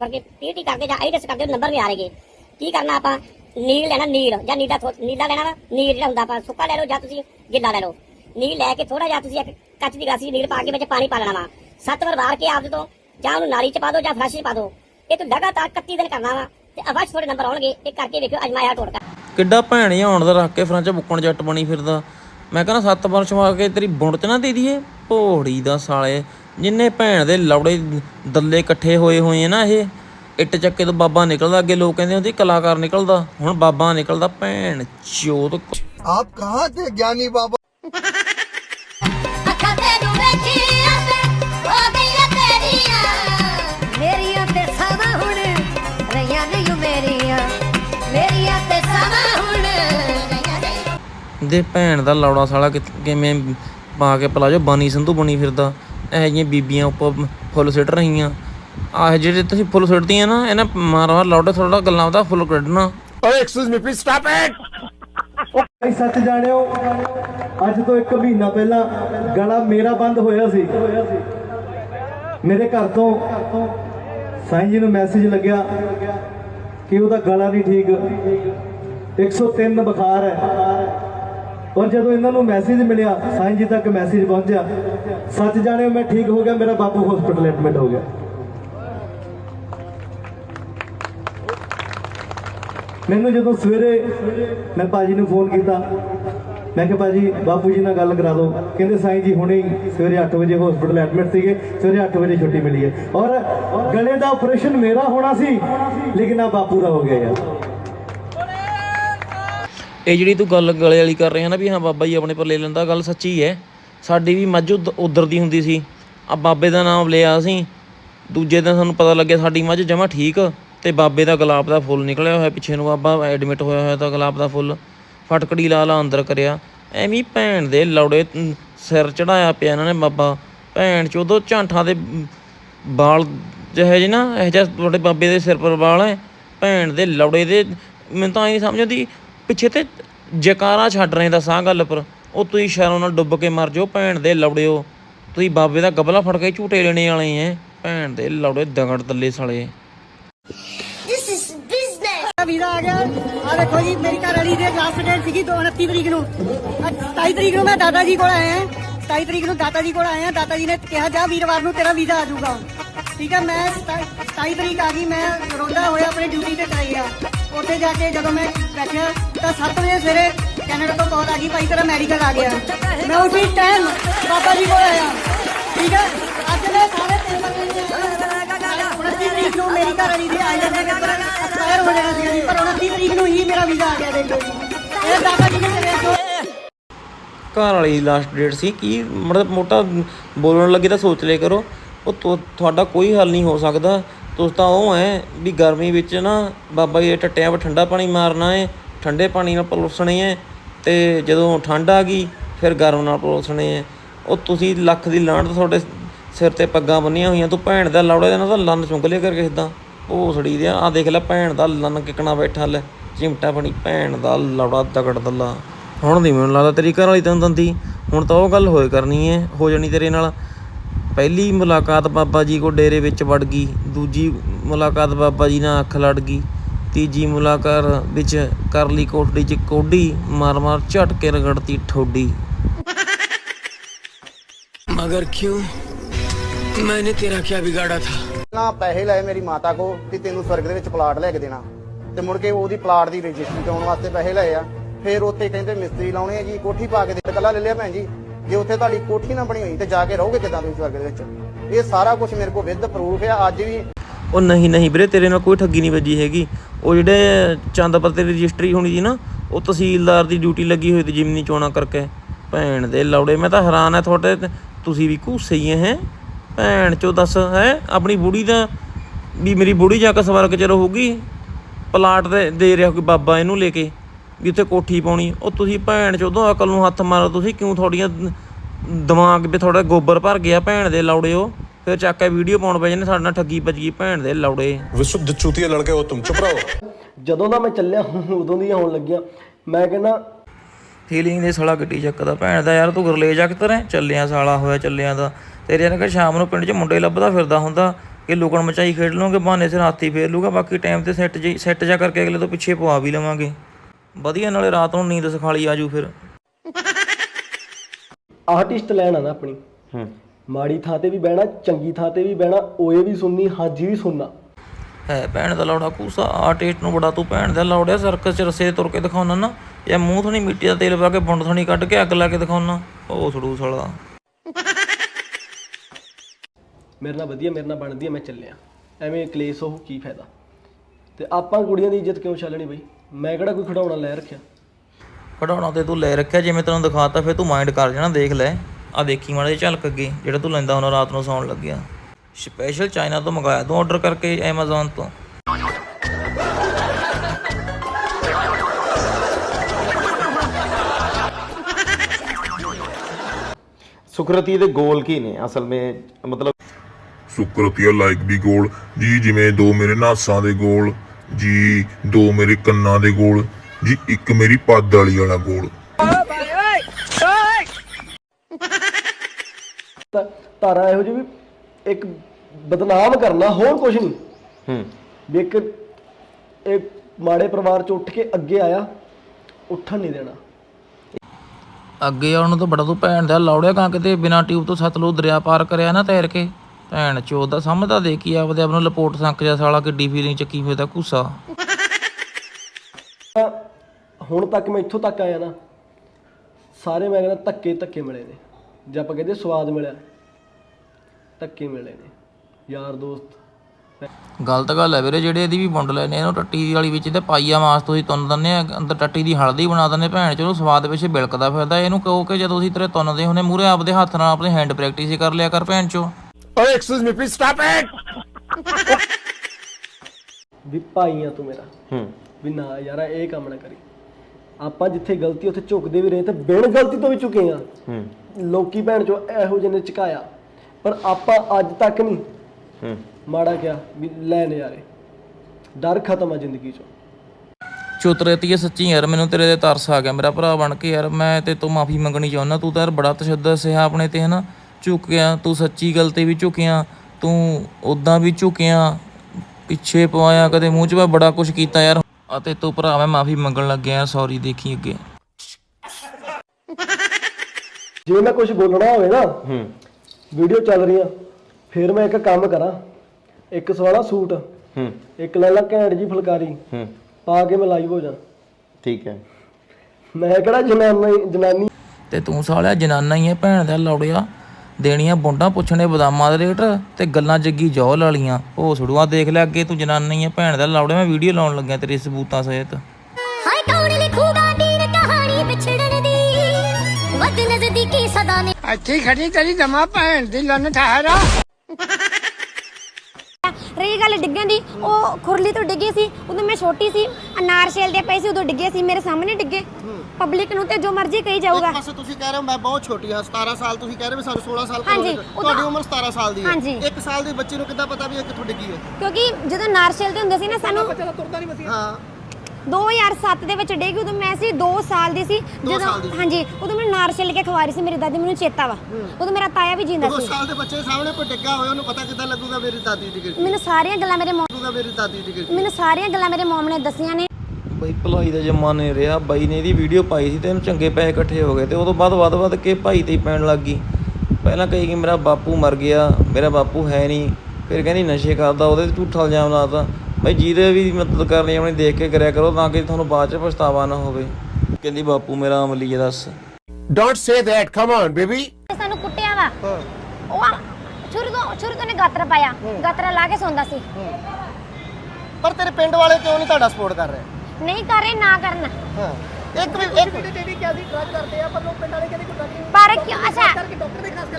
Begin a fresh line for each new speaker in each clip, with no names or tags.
ਕਰਕੇ ਪੀਟੀ ਕਰਕੇ ਜਾਂ ਆਈਡਸ ਕਰਕੇ ਨੰਬਰ ਵੀ ਆ ਰਹੇਗੇ ਕੀ ਕਰਨਾ ਆਪਾਂ? ਨੀਲ ਲੈਣਾ ਨੀਲ, ਜਾਂ ਨੀਲਾ ਨੀਲਾ ਲੈਣਾ ਵਾ? ਨੀਲ ਜਿਹੜਾ ਹੁੰਦਾ ਆਪਾਂ, ਸੁੱਕਾ ਲੈ ਲਓ ਜਾਂ ਤੁਸੀਂ ਗਿੱਲਾ ਲੈ ਲਓ। ਨੀਲ ਲੈ ਕੇ ਥੋੜਾ ਜਿਹਾ ਤੁਸੀਂ ਇੱਕ ਕੱਚ ਦੀ ਗਲਾਸੀ ਨੀਲ ਪਾ ਕੇ ਵਿੱਚ ਪਾਣੀ ਪਾ ਲੈਣਾ ਵਾ। ਸੱਤ ਵਾਰ ਵਾਰ ਕੇ ਆਪਦੇ ਤੋਂ ਜਾਂ ਉਹਨੂੰ ਨਾਲੀ 'ਚ ਪਾ ਦਿਓ ਜਾਂ ਫਲਸ਼ 'ਚ ਪਾ ਦਿਓ। ਇਹ ਤੋਂ ਲਗਾਤਾਰ 31 ਦਿਨ ਕਰਨਾ ਵਾ ਤੇ ਅਵਸ਼ ਤੁਹਾਡੇ ਨੰਬਰ ਆਉਣਗੇ। ਇਹ ਕਰਕੇ ਵੇਖਿਓ ਅਜਮਾਇਆ ਟੋਟਕਾ
ਕਿੱਡਾ ਭੈਣ ਜਿਹਾ ਹੁਣ ਦਾ ਰੱਖ ਕੇ ਫਰਾਂ ਚ ਬੁੱਕਣ ਜੱਟ ਬਣੀ ਫਿਰਦਾ। ਮੈਂ ਕਹਿੰਦਾ ਸੱਤ ਵਾਰ ਵਾ ਕੇ ਤੇਰੀ ਬੁੰਡ ਚ ਨਾ ਦੇ ਦਈਏ। ਭੋੜੀ ਦਾ ਸਾਲੇ। ਜਿੰਨੇ ਭੈਣ ਦੇ ਲੌੜੇ ਦੱਲੇ ਇਕੱਠੇ ਹੋਏ ਹੋਏ ਨਾ ਇਹ ਇੱਟ ਚੱਕੇ ਤੋਂ ਬਾਬਾ ਨਿਕਲਦਾ ਅੱਗੇ ਲੋਕ ਕਹਿੰਦੇ ਹੁੰਦੇ ਕਲਾਕਾਰ ਨਿਕਲਦਾ ਹੁਣ ਬਾਬਾ ਨਿਕਲਦਾ ਭੈਣ ਚੋਦ
ਆਪ ਕਹਾਂ ਤੇ ਗਿਆਨੀ ਬਾਬਾ?
ਦੇ ਭੈਣ ਦਾ ਲੌੜਾ ਸਾਲਾ ਕਿਵੇਂ ਪਾ ਕੇ ਪਲਾਜੋ ਬਾਨੀ ਸੰਧੂ ਬਣੀ ਫਿਰਦਾ। ਇਹ ਜਿਹੀਆਂ ਬੀਬੀਆਂ ਉੱਪਰ ਫੁੱਲ ਸਿੱਟ ਰਹੀਆਂ। ਆਹ ਜਿਹੜੇ ਤੁਸੀਂ ਫੁੱਲ ਸਿੱਟਦੀਆਂ ਨਾ ਇਹਨਾਂ ਮਾਰ ਮਾਰ ਲੌੜੇ ਥੋੜਾ ਗੱਲਾਂ ਦਾ ਫੁੱਲ ਕੱਢਣਾ।
ਭਾਈ ਸੱਚ ਜਾਣਿਓ ਅੱਜ ਤੋਂ ਇੱਕ ਮਹੀਨਾ ਪਹਿਲਾਂ ਗਲਾ ਮੇਰਾ ਬੰਦ ਹੋਇਆ ਸੀ। ਮੇਰੇ ਘਰ ਤੋਂ ਸਾਈਂ ਜੀ ਨੂੰ ਮੈਸੇਜ ਲੱਗਿਆ ਕਿ ਉਹਦਾ ਗਲਾ ਨਹੀਂ ਠੀਕ। 103 ਬੁਖਾਰ ਹੈ। ਔਰ ਜਦੋਂ ਇਹਨਾਂ ਨੂੰ ਮੈਸੇਜ ਮਿਲਿਆ, ਸਾਈਂ ਜੀ ਤੱਕ ਮੈਸੇਜ ਪਹੁੰਚਿਆ, ਸੱਚ ਜਾਣਿਓ, ਮੈਂ ਠੀਕ ਹੋ ਗਿਆ, ਮੇਰਾ ਬਾਪੂ ਹਸਪੀਟਲ ਐਡਮਿਟ ਹੋ ਗਿਆ। ਮੈਨੂੰ ਜਦੋਂ ਸਵੇਰੇ ਮੈਂ ਭਾਜੀ ਨੂੰ ਫੋਨ ਕੀਤਾ, ਮੈਂ ਕਿਹਾ, ਭਾਜੀ, ਬਾਪੂ ਜੀ ਨਾਲ ਗੱਲ ਕਰਾ ਦਿਓ। ਕਹਿੰਦੇ, ਸਾਈਂ ਜੀ, ਹੁਣੇ ਹੀ ਸਵੇਰੇ 8 ਵਜੇ ਹਸਪੀਟਲ ਐਡਮਿਟ ਸੀਗੇ, ਸਵੇਰੇ 8 ਵਜੇ ਛੁੱਟੀ ਮਿਲੀ ਹੈ। ਔਰ ਗਲੇ ਦਾ ਆਪਰੇਸ਼ਨ ਮੇਰਾ ਹੋਣਾ ਸੀ, ਲੇਕਿਨ ਆ ਬਾਪੂ ਦਾ ਹੋ ਗਿਆ ਯਾਰ।
ਇਹ ਜਿਹੜੀ ਤੂੰ ਗੱਲ ਗਲੇ ਵਾਲੀ ਕਰ ਰਿਹਾ ਨਾ ਵੀ ਹਾਂ ਬਾਬਾ ਜੀ ਆਪਣੇ ਪਰ ਲੈ ਲੈਂਦਾ ਗੱਲ ਸੱਚੀ ਹੈ ਸਾਡੀ ਵੀ ਮੱਝ ਉਧ- ਉਧਰ ਦੀ ਹੁੰਦੀ ਸੀ। ਆ ਬਾਬੇ ਦਾ ਨਾਮ ਲਿਆ ਅਸੀਂ ਦੂਜੇ ਦਿਨ ਸਾਨੂੰ ਪਤਾ ਲੱਗਿਆ ਸਾਡੀ ਮੱਝ ਜਮਾ ਠੀਕ ਤੇ ਬਾਬੇ ਦਾ ਗੁਲਾਬ ਦਾ ਫੁੱਲ ਨਿਕਲਿਆ ਹੋਇਆ ਪਿੱਛੇ ਨੂੰ। ਬਾਬਾ ਐਡਮਿਟ ਹੋਇਆ ਹੋਇਆ ਤਾਂ ਗੁਲਾਬ ਦਾ ਫੁੱਲ। ਫਟਕੜੀ ਲਾ ਲਾ ਅੰਦਰ ਕਰਿਆ। ਐਵੇਂ ਭੈਣ ਦੇ ਲੌੜੇ ਸਿਰ ਚੜਾਇਆ ਪਿਆ ਇਹਨਾਂ ਨੇ ਬਾਬਾ। ਭੈਣ ਚੋਦੋ ਝਾਂਠਾਂ ਦੇ ਅਮ, ਵਾਲ ਜਿਹੇ ਜਿਹੇ ਨਾ ਇਹ ਜਿਹਾ ਤੁਹਾਡੇ ਬਾਬੇ ਦੇ ਸਿਰ ਪਰ ਵਾਲ ਹੈ ਭੈਣ ਦੇ ਲੌੜੇ ਦੇ ਮੈਨੂੰ ਤਾਂ ਇਹ ਨਹੀਂ ਸਮਝ ਆਉਂਦੀ ਪਿੱਛੇ ਤੇ ਜਕਾਰਾ ਛੱਡ ਰਹੇ ਦਾ ਸਾਹ ਗੱਲ ਪਰ, ਉਹ ਤੁਸੀਂ ਸ਼ਰਮ ਨਾਲ ਡੁੱਬ ਕੇ ਮਰ ਜਾਓ, ਭੈਣ ਦੇ ਲੌੜਿਓ। ਤੁਸੀਂ ਬਾਬੇ ਦਾ ਗਬਲਾ ਫੜ ਕੇ ਝੂਟੇ ਲੈਣੇ ਵਾਲੇ ਐ, ਭੈਣ ਦੇ ਲੌੜੇ ਦਗੜ ਤੱਲੇ ਸਾਲੇ।
ਵੀਜ਼ਾ ਆ ਗਿਆ ਆ ਦੇਖੋ ਜੀ, ਮੇਰੀ ਘਰ ਵਾਲੀ ਦੀ ਲਾਸਟ ਡੇਟ ਸੀਗੀ 29 ਤਰੀਕ ਨੂੰ। 27 ਤਰੀਕ ਨੂੰ ਮੈਂ ਦਾਦਾ ਜੀ ਕੋਲ ਆਇਆ 27 ਤਰੀਕ ਨੂੰ ਦਾਦਾ ਜੀ ਕੋਲ ਆਇਆ, ਦਾਦਾ ਜੀ ਨੇ ਕਿਹਾ, ਜਾ ਵੀਰਵਾਰ ਨੂੰ ਤੇਰਾ ਵੀਜ਼ਾ ਆ ਜਾਊਗਾ। ਠੀਕ ਹੈ, ਮੈਂ 27 ਤਰੀਕ ਆ ਗਈ, ਮੈਂ ਰੋਂਦਾ ਹੋਇਆ, ਆਪਣੀ ਡਿਊਟੀ ਤੇ ਚਲਾ ਗਿਆ। ਉੱਥੇ ਜਾ ਕੇ ਜਦੋਂ ਮੈਂ ਬੈਠਿਆ ਤਾਂ 7 ਵਜੇ ਸਵੇਰੇ ਕੈਨੇਡਾ ਤੋਂ ਕਾਲ ਆ ਗਈ, ਭਾਈ ਤੇਰਾ ਮੈਡੀਕਲ ਆ ਗਿਆ। ਮੈਂ ਉਸੇ ਟਾਈਮ ਬਾਬਾ ਜੀ ਕੋਲ ਆਇਆ। ਠੀਕ ਹੈ ਅੱਜ ਮੈਂ ਸਾਰੇ ਤਿੰਨ ਬੰਦੇ 29 ਤਰੀਕ ਨੂੰ ਮੇਰੀ ਘਰ ਵਾਲੀ ਦੇ ਆਇਲੈਂਡ ਦੇ ਪੇਪਰ ਐਕਸਪਾਇਰ ਹੋ ਜਾਣਾ ਸੀ ਪਰ 29 ਤਰੀਕ ਨੂੰ ਹੀ ਮੇਰਾ ਵੀਜ਼ਾ ਆ ਗਿਆ ਦੇਖੋ ਜੀ। ਇਹ ਦਾਦਾ ਜੀ ਨੇ ਮੇਰੇ
ਘਰ ਵਾਲੀ ਲਾਸਟ ਡੇਟ ਸੀ, ਕੀ ਮਤਲਬ ਮੋਟਾ ਬੋਲਣ ਲੱਗੇ ਤਾਂ ਸੋਚ ਲਿਆ ਕਰੋ। ਉਹ ਤੁ- ਤੁਹਾਡਾ ਕੋਈ ਹੱਲ ਨਹੀਂ ਹੋ ਸਕਦਾ। ਤੁਸੀਂ ਤਾਂ ਉਹ ਹੈ ਵੀ ਗਰਮੀ ਵਿੱਚ ਨਾ ਬਾਬਾ ਜੀ ਦੇ ਟੱਟਿਆਂ 'ਤੇ ਠੰਡਾ ਪਾਣੀ ਮਾਰਨਾ ਹੈ ਠੰਡੇ ਪਾਣੀ ਨਾਲ ਪਲੋਸਣੇ ਹੈ ਤੇ ਜਦੋਂ ਠੰਡ ਆ ਗਈ, ਫਿਰ ਗਰਮ ਨਾਲ ਪਲੋਸਣੇ ਹੈ ਉਹ ਤੁਸੀਂ ਲੱਖ ਦੀ ਲਾਂਟ ਤੁਹਾਡੇ ਸਿਰ ਤੇ ਪੱਗਾਂ ਬੰਨੀਆਂ ਹੋਈਆਂ, ਤੂੰ ਭੈਣ ਦਾ ਲੌੜੇ ਦੇ ਨਾਲ ਤਾਂ ਲੰਨ ਚੁੰਗ ਲਿਆ ਕਰ ਕਿਸੇ ਦਾ। ਉਹ ਸੜੀ ਦੇ ਆ ਦੇਖ ਲੈ ਭੈਣ ਦਾ ਲੰਨ ਕਿਕਣਾ ਬੈਠਾ ਲੈ, ਚਿਮਟਾ ਬਣੀ ਭੈਣ ਦਾ ਲੌੜਾ ਤਗੜ ਦੱਲਾ। ਹੁਣ ਨਹੀਂ ਮੈਨੂੰ ਲੱਗਦਾ ਤੇਰੀ ਘਰ ਵਾਲੀ ਤੈਨੂੰ ਦੰਦੀ ਹੁਣ ਤਾਂ ਉਹ ਗੱਲ ਹੋਏ ਕਰਨੀ ਹੈ ਹੋ ਜਾਣੀ ਤੇਰੇ ਨਾਲ। ਪਹਿਲੀ ਮੁਲਾਕਾਤ ਬਾਬਾ ਜੀ ਕੋ ਡੇਰੇ ਵਿੱਚ ਵੜ ਗਈ ਦੂਜੀ ਮੁਲਾਕਾਤ ਬਾਬਾ ਜੀ ਨਾਲ ਅੱਖ ਲੜ ਗਈ ਤੀਜੀ ਮੁਲਾਕਾਤ ਵਿੱਚ ਕਰ ਲਈ ਕੋਠੜੀ 'ਚ ਕੋਡੀ ਮਾਰ ਮਾਰ ਝਟਕੇ ਰਗੜਤੀ ਠੋਡੀ
मगर क्यों मैंने तेरा क्या बिगाड़ा था
ਨਾ ਪੈਸੇ ਲਏ ਮੇਰੀ ਮਾਤਾ ਕੋ ਕਿ ਤੈਨੂੰ ਸਵਰਗ ਦੇ ਵਿੱਚ ਪਲਾਟ ਲੈ ਕੇ ਦੇਣਾ ਤੇ ਮੁੜ ਕੇ ਉਹਦੀ ਪਲਾਟ ਦੀ ਰਜਿਸਟਰੀ ਕਰਾਉਣ ਵਾਸਤੇ ਪੈਸੇ ਲਏ ਆ ਫਿਰ ਉੱਥੇ ਕਹਿੰਦੇ ਮਿਸਤਰੀ ਲਾਉਣੇ ਆ ਜੀ ਕੋਠੀ ਪਾ ਕੇ ਦੇ ਕੱਲਾ ਲੈ ਲਿਆ ਭੈਣ ਜੀ ਜੇ ਉੱਥੇ ਤੁਹਾਡੀ ਕੋਠੀ ਨਾ ਬਣੀ ਹੋਈ ਤੇ ਜਾ ਕੇ ਰਹੋਗੇ ਕਿਦਾਂ ਤੁਸੀਂ ਸਵਰਗ ਦੇ ਵਿੱਚ? ਇਹ ਸਾਰਾ ਕੁਝ ਮੇਰੇ ਕੋਲ ਵਿਦ ਪ੍ਰੂਫ ਆ, ਅੱਜ ਵੀ
ਉਹ ਨਹੀਂ ਨਹੀਂ ਵੀਰੇ, ਤੇਰੇ ਨਾਲ ਕੋਈ ਠੱਗੀ ਨਹੀਂ ਵੱਜੀ ਹੈਗੀ। ਉਹ ਜਿਹੜੇ ਚੰਦਪੁਰ ਤੇ ਰਜਿਸਟਰੀ ਹੋਣੀ ਸੀ ਨਾ, ਉਹ ਤਹਿਸੀਲਦਾਰ ਦੀ ਡਿਊਟੀ ਲੱਗੀ ਹੋਈ ਤੇ ਜਿਮਨੀ ਚੋਣਾਂ ਕਰਕੇ। ਭੈਣ ਦੇ ਲੌੜੇ, ਮੈਂ ਤਾਂ ਹੈਰਾਨ ਆ ਤੁਹਾਡੇ ਤੁਸੀਂ ਵੀ ਘੂਸੇ ਹੀ ਹੈ? ਭੈਣ ਚੋ ਦੱਸ, ਹੈ? ਆਪਣੀ ਬੁੜੀ ਦਾ ਵੀ ਮੇਰੀ ਬੁੜੀ ਜਾ ਕੇ ਸਵਰਗ ਚ ਰਹੂਗੀ। ਪਲਾਟ ਦੇ ਦੇ ਰਿਹਾ ਕੋਈ ਬਾਬਾ ਇਹਨੂੰ ਲੈ ਕੇ। ਵੀ ਉੱਥੇ ਕੋਠੀ ਪਾਉਣੀ ਉਹ ਤੁਸੀਂ ਭੈਣ ਚੋਦੋ ਅਕਲ ਨੂੰ ਹੱਥ ਮਾਰੋ ਤੁਸੀਂ ਕਿਉਂ ਤੁਹਾਡੀਆਂ ਦਿਮਾਗ 'ਤੇ ਥੋੜਾ ਗੋਬਰ ਭਰ ਗਿਆ ਭੈਣ ਦੇ ਲੌੜਿਓ ਫਿਰ ਚੱਕ ਕੇ ਵੀਡੀਓ ਪਾਉਣ ਪੈ ਜਾਂਦੇ ਸਾਡੇ ਨਾਲ ਠੱਗੀ ਵੱਜ ਗਈ ਭੈਣ ਦੇ ਲੌੜੇ।
ਵਿਸ਼ੁੱਧ ਚੂਤੀਆ ਲੜਕੇ ਉਹ ਤੁਮ ਚੁਪ ਰਹੋ।
ਜਦੋਂ ਦਾ ਮੈਂ ਚੱਲਿਆ ਉਦੋਂ ਦੀ ਆਉਣ ਲੱਗਿਆ। ਮੈਂ ਕਹਿੰਦਾ
ਫੀਲਿੰਗ ਦੇ ਸਾਲਾ ਗੱਡੀ ਚੱਕਦਾ ਭੈਣ ਦਾ ਯਾਰ ਤੂੰ ਗਰਲੇ ਜਗਤਰ ਹੈ ਚੱਲਿਆ ਸਾਲਾ ਹੋਇਆ ਚੱਲਿਆ ਦਾ। ਤੇਰੇ ਨਾਲ ਕਿ ਸ਼ਾਮ ਨੂੰ ਪਿੰਡ 'ਚ ਮੁੰਡੇ ਲੱਭਦਾ ਫਿਰਦਾ ਹੁੰਦਾ। ਕਿ ਲੁਕਣ ਮਚਾਈ ਖੇਡ ਲਵਾਂਗੇ ਬਹਾਨੇ ਸਿਰ ਹਾਥੀ ਫੇਰ ਲੂਗਾ ਬਾਕੀ ਟਾਈਮ ਤੇ ਸੈੱਟ ਸੈੱਟ ਜਾ ਕਰਕੇ ਅਗਲੇ ਤੋਂ ਪਿੱਛੇ ਪਵਾ ਵੀ ਲਵਾਂਗੇ। ਵਧੀਆ ਨਾਲੇ ਰਾਤ ਨੂੰ ਨੀਂਦ ਸਖਾਲੀ ਆਜੂ ਫਿਰ।
ਆਰਟਿਸਟ ਲੈਣ ਆ ਨਾ ਆਪਣੀ।
ਹੂੰ।
ਮਾੜੀ ਥਾਂ ਤੇ ਵੀ ਬਹਿਣਾ ਚੰਗੀ ਥਾਂ ਤੇ ਵੀ ਬਹਿਣਾ ਓਏ ਵੀ ਸੁਣਨੀ ਹਾਜੀ ਵੀ ਸੁਣਨਾ।
ਹੈ ਭੈਣ ਦਾ ਲੌੜਾ ਕੂਸਾ ਆਰਟਿਸਟ ਨੂੰ ਬੜਾ ਤੂੰ ਭੈਣ ਦਾ ਲੌੜਿਆ ਸਰਕਸ ਚ ਰਸੇ ਤੁਰ ਕੇ ਦਿਖਾਉਣਾ ਨਾ। ਜਾਂ ਮੂੰਹ ਥਣੀ ਮਿੱਟੀ ਦਾ ਤੇਲ ਪਾ ਕੇ ਬੁੰਡ ਥਣੀ ਕੱਢ ਕੇ ਅੱਗ ਲਾ ਕੇ ਦਿਖਾਉਣਾ। ਉਹ ਸੜੂ ਸਾਲਾ
ਮੇਰੇ ਨਾਲ ਵਧੀਆ ਮੇਰੇ ਨਾਲ ਬਣਦੀ ਆ ਮੈਂ ਚੱਲਿਆ। ਐਵੇਂ ਕਲੇਸ਼ ਉਹ ਕੀ ਫਾਇਦਾ? ਤੇ ਆਪਾਂ ਕੁੜੀਆਂ ਦੀ ਇੱਜ਼ਤ ਕਿਉਂ ਛਾਲਣੀ ਬਈ? ਮੈਂ ਕਿਹੜਾ ਕੋਈ ਖੜਾਉਣਾ ਲੈ ਰੱਖਿਆ?
ਕਢਾਉਣਾ ਤੇ ਤੂੰ ਲੈ ਰੱਖਿਆ ਜਿਵੇਂ ਤੈਨੂੰ ਦਿਖਾਤਾ ਫਿਰ ਤੂੰ ਮਾਈਂਡ ਕਰ ਜਾਣਾ ਦੇਖ ਲੈ। ਆ ਦੇਖੀ ਮਾੜੇ ਝਲਕ ਅੱਗੇ ਜਿਹੜਾ ਤੂੰ ਲੈਂਦਾ ਹੁਣ ਰਾਤ ਨੂੰ ਸੌਣ ਲੱਗਿਆ। ਸਪੈਸ਼ਲ ਚਾਈਨਾ ਤੋਂ ਮੰਗਾਇਆ ਤੂੰ ਆਰਡਰ ਕਰਕੇ Amazon ਤੋਂ।
ਸੁਕਰਤੀ ਦੇ ਗੋਲ ਕੀ ਨੇ? ਅਸਲ ਵਿੱਚ ਮਤਲਬ
ਸੁਕਰਤੀਆ ਲਾਈਕ ਵੀ ਗੋਲ ਜੀ ਜਿਵੇਂ ਦੋ ਮੇਰੇ ਨਾਸਾਂ ਦੇ ਗੋਲ ਜੀ ਦੋ ਮੇਰੇ ਕੰਨਾਂ ਦੇ ਗੋਲ ਜੀ ਇੱਕ ਮੇਰੀ ਪੱਦ ਵਾਲੀ ਵਾਲਾ ਗੋਲ।
ਤਾਂ ਧਾਰਾ ਇਹੋ ਜਿਹੀ ਵੀ ਇੱਕ ਬਦਨਾਮ ਕਰਨਾ ਹੋਰ ਕੁਝ ਨਹੀਂ।
ਹੂੰ।
ਵੀ ਇੱਕ ਇੱਕ ਮਾੜੇ ਪਰਿਵਾਰ ਚ ਉੱਠ ਕੇ ਅੱਗੇ ਆਇਆ ਉੱਠਣ ਨਹੀਂ ਦੇਣਾ।
ਅੱਗੇ ਆਉਣ ਨੂੰ ਤਾਂ ਬੜਾ ਤੂੰ ਭੈਣ ਦਾ ਲੌੜਿਆ ਕਾਂ ਕਿਤੇ ਬਿਨਾਂ ਟਿਊਬ ਤੋਂ ਸਤਲੁਜ ਦਰਿਆ ਪਾਰ ਕਰਿਆ ਨਾ ਤੈਰ ਕੇ। ਭੈਣ ਚੋਦ ਦਾ ਸਮਝਦਾ ਦੇ ਕੀ ਆਪਦੇ ਆਪ ਨੂੰ ਲਪੋਟ ਸੰਕ ਜਾ ਸਾਲਾ ਕਿੱਡੀ ਫੀਲਿੰਗ ਚੱਕੀ ਘੂਸਾ।
ਤਾਂ ਹੁਣ ਤੱਕ ਮੈਂ ਇੱਥੋਂ ਤੱਕ ਆਇਆ ਨਾ ਸਾਰੇ ਮੈਂ ਕਹਿੰਦਾ ਧੱਕੇ ਧੱਕੇ ਮਿਲੇ ਨੇ। ਜੇ ਆਪਾਂ ਕਹਿੰਦੇ ਸਵਾਦ ਮਿਲਿਆ ਧੱਕੇ ਮਿਲੇ ਨੇ। ਯਾਰ ਦੋਸਤ
ਗਲਤ ਗੱਲ ਹੈ ਵੀਰੇ ਜਿਹੜੇ ਇਹਦੀ ਵੀ ਬੁੰਡ ਲੈਨੇ ਇਹਨੂੰ ਟੱਟੀ ਵਾਲੀ ਵਿੱਚ ਤੇ ਪਾਈਆ ਮਾਸ ਤੁਸੀਂ ਤੁੰਨ ਦਿੰਦੇ ਆ ਅੰਦਰ ਟੱਟੀ ਦੀ ਹਲਦੀ ਬਣਾ ਦਿੰਦੇ ਭੈਣ ਚਲੋ ਸਵਾਦ ਪਿੱਛੇ ਬਿਲਕਦਾ ਫਿਰਦਾ ਇਹਨੂੰ ਕਹੋ ਕਿ ਜਦੋਂ ਅਸੀਂ ਤੇਰੇ ਤੁੰਨਦੇ ਹੁੰਨੇ ਮੂਰੇ ਆਪਦੇ ਹੱਥ ਨਾਲ ਆਪਣੇ ਹੈਂਡ ਪ੍ਰੈਕਟਿਸ ਹੀ ਕਰ ਲਿਆ ਕਰ ਭੈਣ ਚੋ
Oh, excuse me, please stop it.
ਵੀ ਭਾਈ ਆ ਤੂੰ ਮੇਰਾ।
ਹੂੰ।
ਵੀ ਨਾ ਯਾਰਾ ਇਹ ਕੰਮ ਨਾ ਕਰੀ। ਆਪਾਂ ਜਿੱਥੇ ਗਲਤੀ ਉੱਥੇ ਝੁਕਦੇ ਵੀ ਰਹੇ ਤੇ ਬਿਨ ਗਲਤੀ ਤੋਂ ਵੀ ਝੁਕੇ ਆ।
ਹੂੰ।
ਲੋਕੀ ਭੈਣ ਚੋ ਇਹੋ ਜਿਹੇ ਨੇ ਝੁਕਾਇਆ। ਪਰ ਆਪਾਂ ਅੱਜ ਤੱਕ ਨਹੀਂ।
ਹੂੰ।
ਮਾੜਾ ਕਿਹਾ ਵੀ ਲੈ ਨਜ਼ਾਰੇ। ਡਰ ਖਤਮ ਆ ਜ਼ਿੰਦਗੀ ਚੋਂ।
ਚੁਤਰੇਤੀ ਸੱਚੀ ਯਾਰ ਮੈਨੂੰ ਤੇਰੇ ਤੇ ਤਰਸ ਆ ਗਿਆ। ਮੇਰਾ ਭਰਾ ਬਣ ਕੇ ਯਾਰ ਮੈਂ ਤੇ ਤੋਂ ਮਾਫੀ ਮੰਗਣੀ ਚਾਹੁੰਦਾ। ਤੂੰ ਤਾਂ ਯਾਰ ਬੜਾ ਤਸ਼ੱਦਦ ਸਿਆ ਆਪਣੇ ਤੇ ਹਨਾ? ਝੁਕਿਆ ਤੂੰ ਸੱਚੀ ਗੱਲ ਤੇ ਵੀ ਝੁਕਿਆ ਤੂੰ ਉਦਾਂ ਵੀ ਝੁਕਿਆ ਪਿੱਛੇ ਪਵਾਇਆ ਕਦੇ ਮੂੰਹ 'ਚ ਵਾ ਬੜਾ ਕੁਝ ਕੀਤਾ ਯਾਰ। ਅਤੇ ਤੂੰ ਭਰਾ ਮੈਂ ਮਾਫੀ ਮੰਗਣ ਲੱਗਿਆ ਸੌਰੀ ਦੇਖੀ ਅੱਗੇ।
ਜੇ ਮੈਂ ਕੁਝ ਬੋਲਣਾ ਹੋਵੇ ਨਾ
ਹੂੰ।
ਵੀਡੀਓ ਚੱਲ ਰਹੀਆਂ ਫਿਰ ਮੈਂ ਇੱਕ ਕੰਮ ਕਰਾਂ। ਇੱਕ ਸਵਾਲਾ ਸੂਟ
ਹੂੰ।
ਇੱਕ ਲੈ ਲਾ ਘੈਂਟ ਜੀ ਫੁਲਕਾਰੀ
ਹੂੰ।
ਪਾ ਕੇ ਮੈਂ ਲਾਈਵ ਹੋ ਜਾ।
ਠੀਕ ਹੈ।
ਮੈਂ ਕਿਹੜਾ ਜਨਾਨੀ ਜਨਾਨੀ
ਤੇ ਤੂੰ ਸਾਲਿਆ ਜਨਾਨਾ ਹੀ ਐ ਭੈਣ ਦਾ ਲੌੜਿਆ। ਦੇਣੀਆਂ ਬੁੰਡਾਂ ਪੁੱਛਣੇ ਬਦਾਮਾਂ ਦੇ ਰੇਟ ਤੇ ਗੱਲਾਂ ਜੱਗੀ ਜੌਲ ਵਾਲੀਆਂ। ਉਹ ਛੜੂਆ ਦੇਖ ਲੈ ਅੱਗੇ ਤੂੰ ਜਨਾਨਾ ਹੀ ਐ ਭੈਣ ਦਾ ਲੌੜਿਆ ਮੈਂ ਵੀਡੀਓ ਲਾਉਣ ਲੱਗਿਆ ਤੇਰੇ ਸਬੂਤਾਂ ਸਹਿਤ।
ਹਾਏ ਕੌਣ ਲਿਖੂਗਾ ਦੀਨ ਕਹਾਣੀ ਵਿਛੜਨ ਦੀ? ਵੱਧ ਨਜ਼ਦੀਕੀ ਸਦਾ ਨੇ
ਅੱਛੀ ਖੜੀ ਤੇਰੀ ਜਮਾ ਭੈਣ ਦੀ ਲੰਨ ਠਹਿਰਾ।
ਰਹੀ ਗੱਲ ਡਿੱਗਣ ਦੀ ਉਹ ਖੁਰਲੀ ਤੋਂ ਡਿੱਗੇ ਸੀ ਉਦੋਂ ਮੈਂ ਛੋਟੀ ਸੀ ਅਨਾਰ ਛੇਲ ਦੇ ਪਏ ਸੀ ਉਦੋਂ ਡਿੱਗੇ ਸੀ ਮੇਰੇ ਸਾਹਮਣੇ ਡਿੱਗੇ। ਪਬਲਿਕ ਨੂੰ ਤੇ ਜੋ ਮਰਜ਼ੀ ਕਹੀ ਜਾਊਗਾ।
ਪਾਸੇ ਤੁਸੀਂ ਕਹਿ ਰਹੇ ਹੋ ਮੈਂ ਬਹੁਤ ਛੋਟੀ ਹਾਂ 17 ਸਾਲ ਤੁਸੀਂ ਕਹਿ ਰਹੇ ਹੋ ਸਾਨੂੰ 16 ਸਾਲ
ਹਾਂਜੀ,
ਕਰੋਗੇ
ਉਦੋਂ-
ਤੁਹਾਡੀ ਉਮਰ 17 ਸਾਲ ਦੀ ਹੈ।
ਹਾਂਜੀ।
ਇੱਕ ਸਾਲ ਦੇ ਬੱਚੇ ਨੂੰ ਕਿੱਦਾਂ ਪਤਾ ਵੀ ਇਹ ਕਿੱਥੋਂ ਡਿੱਗੀ ਹੈ?
ਕਿਉਂਕਿ ਜਦੋਂ ਅਨਾਰ ਛੇਲ ਦੇ ਹੁੰਦੇ ਸੀ ਨਾ ਸਾਨੂੰ
ਹਾਂ।
2007 ਦੇ ਵਿੱਚ ਡਿੱਗੀ ਉਦੋਂ ਮੈਂ ਸੀ 2 ਸਾਲ ਦੀ ਸੀ।
ਸਾਲ ਦੀ
ਜਦੋਂ ਹਾਂਜੀ ਉਦੋਂ ਮੈਨੂੰ ਅਨਾਰ ਛੇਲ ਕੇ ਖਵਾ ਰਹੀ ਸੀ ਮੇਰੀ ਦਾਦੀ ਮੈਨੂੰ ਚੇਤਾ ਵਾ। ਉਦੋਂ ਮੇਰਾ ਤਾਇਆ ਵੀ ਜਿੰਦਾ
ਦੋ
ਸੀ।
ਸਾਲ ਦੇ ਬੱਚੇ ਦੇ ਸਾਹਮਣੇ ਕੋਈ ਡਿੱਗਾ ਹੋਇਆ ਉਹਨੂੰ ਪਤਾ ਕਿੱਦਾਂ ਲੱਗੂਗਾ ਮੇਰੀ ਦਾਦੀ ਡਿੱਗੀ
ਮੈਨੂੰ ਸਾਰੀਆਂ ਗੱਲਾਂ ਮੇਰੇ ਮੋ-
ਲੱਗੂਗਾ ਮੇਰੀ ਦਾਦੀ ਡਿੱਗੀ
ਮੈਨੂੰ ਸਾਰੀਆਂ ਗੱਲਾਂ ਮੇਰੇ ਮੋਮ ਨੇ ਦੱਸੀਆਂ ਨੇ।
ਬਈ ਭਲਾਈ ਦਾ ਜ਼ਮਾਨੇ ਰਿਹਾ। ਬਾਈ ਨੇ ਇਹਦੀ ਵੀਡੀਓ ਪਾਈ ਸੀ ਤੇ ਇਹਨੂੰ ਚੰਗੇ ਪੈਸੇ ਇਕੱਠੇ ਹੋ ਗਏ ਤੇ ਉਦੋਂ ਬਾਅਦ ਵੱਧ ਵੱਧ ਕੇ ਭਾਈ ਤੇ ਹੀ ਪੈਣ ਲੱਗ ਗਈ। ਪਹਿਲਾਂ ਕਹੀ ਕਿ ਮੇਰਾ ਬਾਪੂ ਮਰ ਗਿਆ ਮੇਰਾ ਬਾਪੂ ਹੈ ਨਹੀਂ। ਫਿਰ ਕਹਿੰਦੀ ਨਸ਼ੇ ਕਰਦਾ ਉਹਦੇ ਤੇ ਝੂਠਾ ਇਲਜ਼ਾਮ ਲਾਤਾ ਬਈ ਜਿਹਦੇ ਵੀ ਮਦਦ ਕਰਨੀ ਆਪਣੀ ਦੇਖ ਕੇ ਕਰਿਆ ਕਰੋ ਤਾਂ ਕਿ ਤੁਹਾਨੂੰ ਬਾਅਦ ਚ ਪਛਤਾਵਾ ਨਾ ਹੋਵੇ। ਕਹਿੰਦੀ ਬਾਪੂ ਮੇਰਾ ਅਮਲੀ ਹੈ ਦੱਸ।
Don't say that. Come on, baby.
ਤੇ ਸਾਨੂੰ ਕੁੱਟਿਆ ਵਾ। ਉਹ ਆ- ਸ਼ੁਰੂ ਤੋਂ ਸ਼ੁਰੂ ਤੋਂ ਨੇ ਗਾਤਰਾ ਪਾਇਆ। ਗਾਤਰਾ ਲਾ ਕੇ ਸੌਂਦਾ ਸੀ।
ਪਰ ਤੇਰੇ ਪਿੰਡ ਵਾਲੇ ਕਿਉਂ ਨਹੀਂ ਤੁਹਾਡਾ ਸਪੋਰਟ ਕਰ ਰਹੇ?
ਨਹੀਂ ਕਰ ਰਹੇ ਨਾ ਕਰਨ।
ਹਾਂ। ਇੱਕ ਵੀ ਇੱਕ
ਪਰ ਕਿਉਂ? ਅੱਛਾ।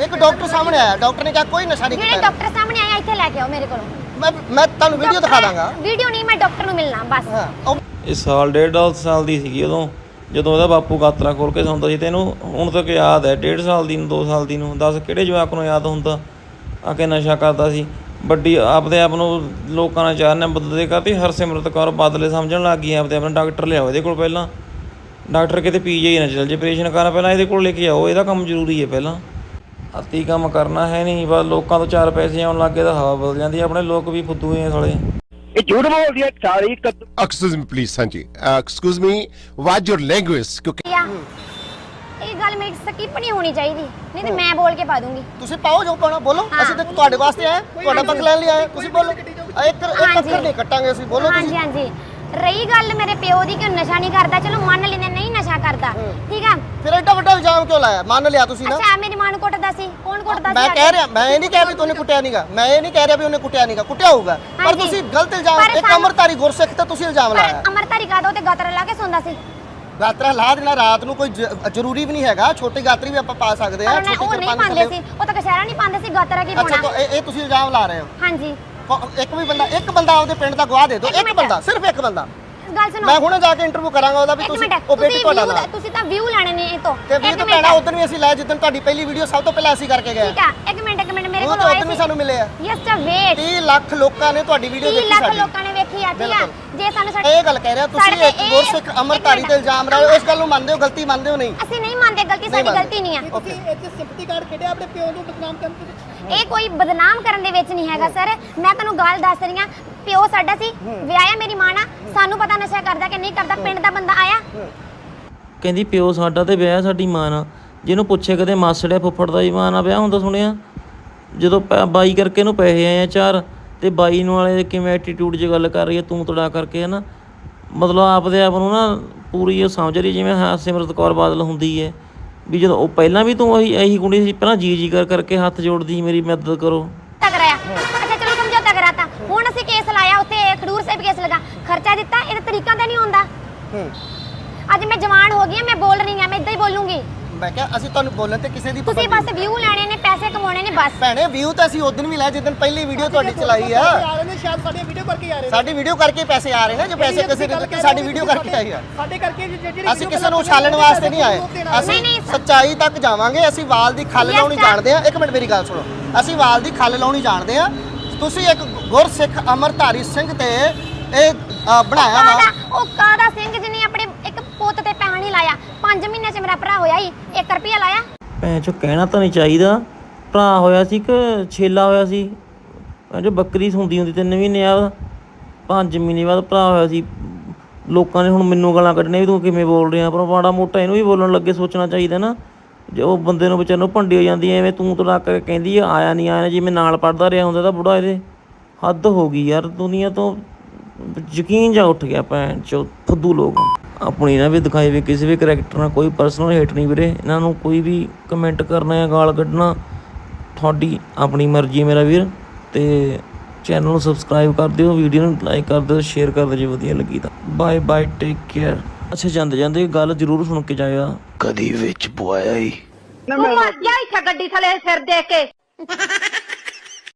ਇੱਕ ਡਾਕਟਰ ਸਾਹਮਣੇ ਆਇਆ। ਡਾਕਟਰ ਨੇ ਕਿਹਾ ਕੋਈ ਨਸ਼ਾ ਨਹੀਂ
ਜਿਹੜੇ
ਕੀਤਾ
ਡਾਕਟਰ ਸਾਹਮਣੇ ਆਇਆ ਇੱਥੇ ਲੈ ਕੇ ਆਓ ਮੇਰੇ ਕੋਲੋਂ।
ਮੈਂ ਮੈਂ ਤੁਹਾਨੂੰ ਵੀਡੀਓ ਦਿਖਾ ਦਾਂਗਾ
ਵੀਡੀਓ ਨਹੀਂ ਮੈਂ ਡਾਕਟਰ ਨੂੰ ਮਿਲਣਾ ਬਸ।
ਹਾਂ ਉਹ
ਇਹ ਸਾਲ ਡੇਢ ਦੋ ਸਾਲ ਦੀ ਸੀਗੀ ਉਦੋਂ ਜਦੋਂ ਉਹਦਾ ਬਾਪੂ ਗਾਤਰਾ ਖੋਲ ਕੇ ਸੌਂਦਾ ਸੀ ਤੇ ਇਹਨੂੰ ਹੁਣ ਤੱਕ ਯਾਦ ਹੈ ਡੇਢ ਸਾਲ ਦੀ ਨੂੰ 2 ਸਾਲ ਦੀ ਨੂੰ। ਦੱਸ ਕਿਹੜੇ ਜਵਾਕ ਨੂੰ ਯਾਦ ਹੁੰਦਾ? ਆ ਕੇ ਨਸ਼ਾ ਕਰਦਾ ਸੀ। ਵੱਡੀ ਆਪਦੇ ਆਪ ਨੂੰ ਲੋਕਾਂ ਨਾਲ ਚਾਰ ਨੇ ਬਦਦੇ ਕਰਤੀ ਹਰਸਿਮਰਤ ਕੌਰ ਬਾਦਲੇ ਸਮਝਣ ਲੱਗ ਗਈ ਆਪਦੇ ਆਪ ਨੂੰ ਡਾਕਟਰ ਲਿਆਓ ਇਹਦੇ ਕੋਲ ਪਹਿਲਾਂ। ਡਾਕਟਰ ਕਿਤੇ ਪੀਜੀ ਨਾ ਚੱਲ ਜੇ ਆਪਰੇਸ਼ਨ ਕਰਾਂ ਪਹਿਲਾਂ ਇਹਦੇ ਕੋਲ ਲੈ ਕੇ ਆਓ ਇਹਦਾ ਕੰਮ ਜ਼ਰੂਰੀ ਹੈ ਪਹਿਲਾਂ। ਅਤੀ ਕੰਮ ਕਰਨਾ ਹੈ ਨਹੀਂ ਬਸ ਲੋਕਾਂ ਤੋਂ ਚਾਰ ਪੈਸੇ ਆਉਣ ਲੱਗੇ ਤਾਂ ਹਵਾ ਬਦਲ ਜਾਂਦੀ ਹੈ। ਆਪਣੇ ਲੋਕ ਵੀ ਫੁੱਦੂ ਹੀ ਆ ਸਾਲੇ।
ਇਹ ਝੂਠ ਬੋਲਦੀ ਹੈ ਸਾਰੀ ਐਕਸਕਿਊਜ਼ ਮੀ ਪਲੀਜ਼ ਹਾਂਜੀ। Excuse me what your language ਕਿਉਂਕਿ
ਇਹ ਗੱਲ ਮੇਰੀ ਸਕਿਪ ਨਹੀਂ ਹੋਣੀ ਚਾਹੀਦੀ ਨਹੀਂ ਤੇ ਮੈਂ ਬੋਲ ਕੇ ਪਾ ਦੂੰਗੀ।
ਤੁਸੀਂ ਪਾਓ ਜੋ ਪਾਉਣਾ ਬੋਲੋ। ਅਸੀਂ ਤਾਂ ਤੁਹਾਡੇ ਵਾਸਤੇ ਆਏ ਤੁਹਾਡਾ ਪੱਖ ਲੈਣ ਲਈ ਆਏ ਤੁਸੀਂ ਬੋਲੋ। ਇੱਕ ਇੱਕ। ਅੱਖਰ ਨਹੀਂ ਕੱਟਾਂਗੇ ਅਸੀਂ ਬੋਲੋ
ਹਾਂਜੀ ਹਾਂਜੀ। ਰਹੀ ਗੱਲ ਮੇਰੇ ਪਿਓ ਦੀ ਕਿ ਉਹ ਨਸ਼ਾ ਨਹੀਂ ਕਰਦਾ? ਚਲੋ ਮੰਨ ਲੈਂਦੇ ਨਹੀਂ ਨਸ਼ਾ ਕਰਦਾ। ਠੀਕ ਆ?
ਫਿਰ ਐਡਾ ਵੱਡਾ ਇਲਜ਼ਾਮ ਕਿਉਂ ਲਾਇਆ? ਮੰਨ ਲਿਆ ਤੁਸੀਂ ਨਾ।
ਅੱਛਾ ਮੇਰੀ ਮਾਂ ਨੂੰ ਕੁੱਟਦਾ ਸੀ। ਕੌਣ ਕੁੱਟਦਾ ਸੀ
ਮੈਂ ਕਹਿ? ਰਿਹਾ ਮੈਂ ਇਹ ਨਹੀਂ ਕਹਿ ਵੀ ਤੂੰ ਕੁੱਟਿਆ ਨਹੀਂਗਾ ਮੈਂ ਇਹ ਨਹੀਂ ਕਹਿ ਰਿਹਾ ਵੀ ਉਹਨੇ ਕੁੱਟਿਆ ਨਹੀਂਗਾ ਕੁੱਟਿਆ ਹੋਊਗਾ। ਪਰ। ਤੁਸੀਂ ਗਲਤ ਇਲਜ਼ਾਮ ਇੱਕ ਅਮਰਤਾਰੀ ਗੁਰਸਿੱਖ ਤੇ ਤੁਸੀਂ ਇਲਜ਼ਾਮ ਲਾਇਆ।
ਪਰ ਅਮਰਤਾਰੀ ਕਾਦੋ ਤੇ ਗਾਤਰ ਲਾ ਕੇ ਸੌਂਦਾ ਸੀ।
ਗਾਤਰਾ ਲਾ ਦੇਣਾ ਰਾਤ ਨੂੰ ਕੋਈ ਜ਼ਰੂਰੀ ਵੀ ਨਹੀਂ ਹੈਗਾ। ਛੋਟੀ ਗਾਤਰੀ ਵੀ ਆਪਾਂ ਪਾ ਸਕਦੇ ਆ ਛੋਟੀ
ਉਹ ਨਹੀਂ
ਕਿਰਪਾਨ
ਪਾਉਂਦੇ ਸੀ। ਉਹ ਤਾਂ ਕਸ਼ਹਿਰਾ ਨਹੀਂ ਪਾਉਂਦੇ ਸੀ ਗਾਤਰਾ ਕੀ
ਅੱਛਾ
ਪਾਉਣਾ?
ਤਾਂ ਇਹ ਇਹ ਤੁਸੀਂ ਇਲਜ਼ਾਮ ਲਾ ਰਹੇ ਹੋ।
ਹਾਂਜੀ।
ਕੋ- ਇੱਕ ਵੀ ਬੰਦਾ ਇੱਕ ਬੰਦਾ ਆਪਦੇ ਪਿੰਡ ਦਾ ਗਵਾਹ ਦੇ ਦਿਓ।
ਇੱਕ।
ਬੰਦਾ ਸਿਰਫ ਇੱਕ ਬੰਦਾ।
ਗੱਲ ਸੁਣੋ।
ਮੈਂ ਹੁਣੇ ਜਾ ਕੇ ਇੰਟਰਵਿਊ ਕਰਾਂਗਾ ਉਹਦਾ ਵੀ
ਇੱਕ
ਤੁਸੀਂ
ਮਿੰਟ।
ਉਹ ਬੇਟੀ
ਤੁਸੀਂ
ਤੁਹਾਡਾ
view
ਨਾਲ।
ਤੁਸੀਂ ਤਾਂ ਵਿਊ ਲੈਣੇ ਨੇ ਇਹ ਤੋਂ।
ਤੇ ਵੀ ਤਾਂ। ਪੈਣਾ ਉਦੋਂ ਵੀ ਅਸੀਂ ਲਾਇਆ ਜਿੱਦਣ ਤੁਹਾਡੀ ਪਹਿਲੀ ਵੀਡੀਓ ਸਭ ਤੋਂ ਪਹਿਲਾਂ ਅਸੀਂ ਕਰਕੇ ਗਏ।
ਠੀਕ ਆ। ਇੱਕ ਮਿੰਟ ਇੱਕ ਮਿੰਟ। ਮੇਰੇ
ਉਹ
ਕੋਲ
ਤਾਂ
ਆਏ
ਉਦੋਂ ਵੀ ਸਾਨੂੰ ਮਿਲੇ ਆ।
ਯਸ ਵੇਟ
30 ਲੱਖ ਲੋਕਾਂ ਨੇ ਤੁਹਾਡੀ ਵੀਡੀਓ
30
ਦੇਖੀ
ਲੱਖ
ਸਾਡੀ।
ਲੋਕਾਂ ਨੇ ਵੇਖੀ ਆ ਠੀਕ ਆ? ਜੇ ਸਾਨੂੰ ਸਾਡੇ
ਇਹ ਗੱਲ ਕਹਿ ਰਿਹਾ ਤੁਸੀਂ
ਸਾਡੇ
ਇੱਕ
ਇਹ-
ਗੁਰਸਿੱਖ ਅਮਰਤਾਰੀ। ਤੇ ਇਲਜ਼ਾਮ ਲਾ ਰਹੇ ਹੋ ਇਸ ਗੱਲ ਨੂੰ ਮੰਨਦੇ ਹੋ ਗਲਤੀ ਮੰਨਦੇ ਹੋ ਨਹੀਂ?
ਅਸੀਂ ਨਹੀਂ ਮੰਨਦੇ ਗਲਤੀ
ਨਹੀਂ
ਸਾਡੀ
ਮੰਨਦੇ।
ਗਲਤੀ ਨਹੀਂ ਆ।
ਓਕੇ ਇੱਥੇ ਸਿੰਪਥੀ ਕਾਰਡ ਖੇਡਿਆ ਆਪਣੇ ਪਿਓ ਨੂੰ ਬਦਨਾਮ ਕਰਨ ਦੇ
ਇਹ ਕੋਈ ਬਦਨਾਮ ਕਰਨ ਦੇ ਵਿੱਚ ਨਹੀਂ ਹੈਗਾ ਸਰ। ਮੈਂ ਤੁਹਾਨੂੰ ਗੱਲ ਦੱਸ ਰਹੀ ਆ ਪਿਓ ਸਾਡਾ ਸੀ ਵਿਆਹਿਆ ਮੇਰੀ ਮਾਂ ਨਾਲ ਸਾਨੂੰ ਪਤਾ ਨਸ਼ਾ ਕਰਦਾ ਕਿ ਨਹੀਂ ਕਰਦਾ ਪਿੰਡ ਦਾ ਬੰਦਾ ਆਇਆ।
ਕਹਿੰਦੀ ਪਿਓ ਸਾਡਾ ਤੇ ਵਿਆਹ ਸਾਡੀ ਮਾਂ ਨਾਲ ਜਿਹਨੂੰ ਪੁੱਛੇ ਕਦੇ ਮਾਸੜਿਆ ਫੁੱਫੜ ਦਾ ਹੀ ਮਾਂ ਨਾਲ ਵਿਆਹ ਹੁੰਦਾ ਸੁਣਿਆ? ਜਦੋਂ ਪੈ- ਬਾਈ ਕਰਕੇ ਇਹਨੂੰ ਪੈਸੇ ਆਏ ਆ ਚਾਰ ਤੇ ਬਾਈ ਨੂੰ ਵਾਲੇ ਕਿਵੇਂ ਐਟੀਟਿਊਡ 'ਚ ਗੱਲ ਕਰ ਰਹੀ ਹੈ ਤੂੰ ਤੜਾ ਕਰਕੇ ਹੈ ਨਾ ਮਤਲਬ ਆਪਦੇ ਆਪ ਨੂੰ ਨਾ ਪੂਰੀ ਉਹ ਸਮਝ ਰਹੀ ਜਿਵੇਂ ਹਾਂ ਸਿਮਰਤ ਕੌਰ ਬਾਦਲ ਹੁੰਦੀ ਹੈ। ਵੀ ਜਦੋਂ ਉਹ ਪਹਿਲਾਂ ਵੀ ਤੂੰ ਇਹੀ ਇਹੀ ਕੁੜੀ ਸੀ ਪਹਿਲਾਂ ਜੀ ਜੀ ਕਰ ਕਰਕੇ ਹੱਥ ਜੋੜਦੀ ਸੀ, ਮੇਰੀ ਮਦਦ ਕਰੋ।
ਕਰਾਇਆ ਅੱਛਾ ਚਲੋ ਸਮਝੌਤਾ ਕਰਾਤਾ ਹੁਣ ਅਸੀਂ ਕੇਸ ਲਾਇਆ ਉੱਥੇ ਖਡੂਰ ਸਾਹਿਬ ਕੇਸ ਲਗਾ। ਖਰਚਾ ਦਿੱਤਾ ਇਹਦਾ ਤਰੀਕਾ ਤਾਂ ਨਹੀਂ ਹੁੰਦਾ। ਅੱਜ ਮੈਂ ਜਵਾਨ ਹੋ ਗਈ ਹਾਂ ਮੈਂ ਬੋਲ ਰਹੀ ਹਾਂ ਮੈਂ ਇਦਾਂ ਹੀ ਬੋਲੂੰਗੀ।
ਮੈਂ ਕਿਹਾ ਅਸੀਂ ਤੁਹਾਨੂੰ ਬੋਲਣ ਤੇ ਕਿਸੇ ਦੀ
ਤੁਸੀਂ
ਪਾਬੰਦੀ
ਬਸ ਵਿਊ ਲੈਣੇ ਨੇ ਪੈਸੇ ਕਮਾਉਣੇ ਨੇ ਬਸ।
ਭੈਣੇ ਵਿਊ ਤਾਂ ਅਸੀਂ ਉਦੋਂ ਵੀ ਲਾਇਆ ਜਿੱਦਣ ਪਹਿਲੀ ਵੀਡੀਓ ਤੁਹਾਡੀ ਚਲਾਈ ਆ।
ਸ਼ਾਇਦ ਸਾਡੀ ਵੀਡੀਓ ਕਰਕੇ ਆ ਰਹੇ
ਸਾਡੀ ਵੀਡੀਓ ਕਰਕੇ ਪੈਸੇ ਆ ਰਹੇ ਨੇ ਜੋ ਪੈਸੇ ਕਿਸੇ ਨੇ ਦਿੱਤੇ ਸਾਡੀ ਵੀਡੀਓ ਕਰਕੇ ਆਈ ਆ।
ਸਾਡੇ ਕਰਕੇ ਜਿਹੜੀ
ਅਸੀਂ ਕਿਸੇ ਨੂੰ ਉਛਾਲਣ ਵਾਸਤੇ ਨਹੀਂ ਆਏ। ਅਸੀਂ ਸੱਚਾਈ ਤੱਕ ਜਾਵਾਂਗੇ ਅਸੀਂ ਵਾਲ ਦੀ ਖੱਲ
Yes,
ਲਾਉਣੀ
sir.
ਜਾਣਦੇ ਆ। ਇੱਕ ਮਿੰਟ ਮੇਰੀ ਗੱਲ ਸੁਣੋ। ਅਸੀਂ ਵਾਲ ਦੀ ਖੱਲ ਲਾਉਣੀ ਜਾਣਦੇ ਆ। ਤੁਸੀਂ ਇੱਕ ਗੁਰਸਿੱਖ ਅਮਰਧਾਰੀ ਸਿੰਘ ਤੇ ਇਹ ਅ, ਬਣਾਇਆ ਵਾ।
ਕਾਦਾ ਉਹ ਕਾਦਾ ਸਿੰਘ ਜਿਹਨੇ ਆਪਣੇ ਇੱਕ ਪੁੱਤ ਤੇ ਪੈਸਾ ਨਹੀਂ ਲਾਇਆ? 5 ਮਹੀਨੇ ਚ ਮੇਰਾ ਭਰਾ ਹੋਇਆ ਹੀ 1 ਰੁਪਿਆ ਲਾਇਆ?
ਭੈਣ ਚੋ ਕਹਿਣਾ ਤਾਂ ਨਹੀਂ ਚਾਹੀਦਾ। ਭਰਾ ਹੋਇਆ ਸੀ ਕਿ ਛੇਲਾ ਹੋਇਆ ਸੀ। ਭੈਣ ਚੋ ਬੱਕਰੀ ਸੁੰਦੀ ਹੁੰਦੀ ਤਿੰਨ ਮਹੀਨੇ ਆ ਪੰਜ ਮਹੀਨੇ ਬਾਅਦ ਭਰਾ ਹੋਇਆ ਸੀ। ਲੋਕਾਂ ਨੇ ਹੁਣ ਮੈਨੂੰ ਗਾਲਾਂ ਕੱਢਣੀਆਂ ਵੀ ਤੂੰ ਕਿਵੇਂ ਬੋਲ ਰਿਹਾ। ਪਰ ਮਾੜਾ ਮੋਟਾ ਇਹਨੂੰ ਵੀ ਬੋਲਣ ਲੱਗੇ ਸੋਚਣਾ ਚਾਹੀਦਾ ਨਾ। ਜੇ ਉਹ ਬੰਦੇ ਨੂੰ ਵਿਚਾਰ ਨੂੰ ਭੰਡੀ ਹੋ ਜਾਂਦੀ ਐ ਐਵੇਂ ਤੂੰ ਤੜਾ ਕੇ ਕਹਿੰਦੀ ਆ, ਆਇਆ ਨਹੀਂ ਆਇਆ ਜਿਵੇਂ ਨਾਲ ਪੜਦਾ ਰਿਹਾ ਹੁੰਦਾ ਤਾਂ ਬੁੜਾ ਇਹਦੇ। ਹੱਦ ਹੋ ਗਈ ਯਾਰ ਦੁਨੀਆ ਤੋਂ ਯਕੀਨ ਜਾ ਉੱਠ ਗਿਆ ਭੈਣ ਚੋ ਫੁੱਦੂ ਲੋਕ। ਆਪਣੀ ਨਾ ਵੀ ਦਿਖਾਈ ਵੀ ਕਿਸੇ ਵੀ ਕਰੈਕਟਰ ਨਾਲ ਕੋਈ ਪਰਸਨਲ ਹੇਟ ਨਹੀਂ ਵੀਰੇ। ਇਹਨਾਂ ਨੂੰ ਕੋਈ ਵੀ ਕਮੈਂਟ ਕਰਨਾ ਜਾਂ ਗਾਲ ਕੱਢਣਾ। ਤੁਹਾਡੀ ਆਪਣੀ ਮਰਜ਼ੀ ਮੇਰਾ ਵੀਰ ਤੇ ਚੈਨਲ ਨੂੰ ਸਬਸਕ੍ਰਾਈਬ ਕਰ ਦਿਓ ਵੀਡੀਓ ਨੂੰ ਲਾਈਕ ਕਰ ਦਿਓ ਸ਼ੇਅਰ ਕਰ ਦਿਓ ਜੇ ਵਧੀਆ ਲੱਗੀ ਤਾਂ। ਬਾਏ ਬਾਏ ਟੇਕ ਕੇਅਰ ਅੱਛਾ ਜਾਂਦੇ ਜਾਂਦੇ ਗੱਲ ਜ਼ਰੂਰ ਸੁਣ ਕੇ ਜਾਇਓ।
ਕਦੀ ਵਿੱਚ ਪੁਆਇਆ ਹੀ।
ਤੂੰ ਮਰ ਜਾ ਇੱਥੇ ਗੱਡੀ ਥਲੇ ਸਿਰ ਦੇ ਕੇ।